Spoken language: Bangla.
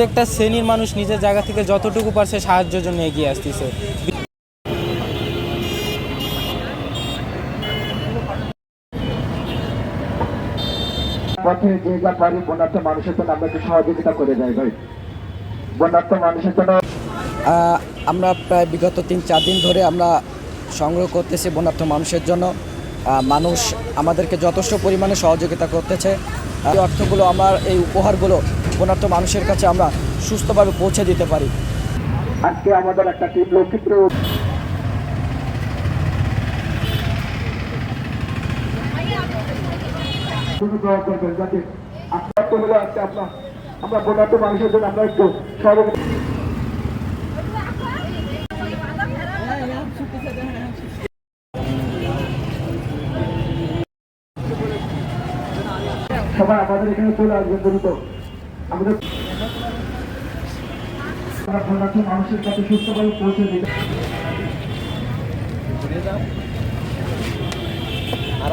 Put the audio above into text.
প্রত্যেকটা শ্রেণির মানুষ নিজের জায়গা থেকে যতটুকু পারছে সাহায্যের জন্য এগিয়ে আসতেছে। পথে যে যা পারি বন্যার্থ মানুষের জন্য আমরা একটু সহযোগিতা করে যাই ভাই। বন্যার্থ মানুষের জন্য আমরা প্রায় বিগত তিন চার দিন ধরে আমরা সংগ্রহ করতেছি বন্যার্থ মানুষের জন্য। মানুষ আমাদেরকে যথেষ্ট পরিমাণে সহযোগিতা করতেছে। এই অর্থগুলো আমার এই উপহারগুলো বন্যার্থ মানুষের কাছে আমরা সুস্থভাবে পৌঁছে দিতে পারি। আজকে আমাদের একটা টিম লক্ষ্মীপুরে আমরা মানুষের জন্য আমরা একটু সহযোগিতা সবাই আমাদের এখানে চলে আসবেন দ্রুত। আমরা বন্যার্থ মানুষের কাছে সুস্থভাবে পৌঁছে দিতে আর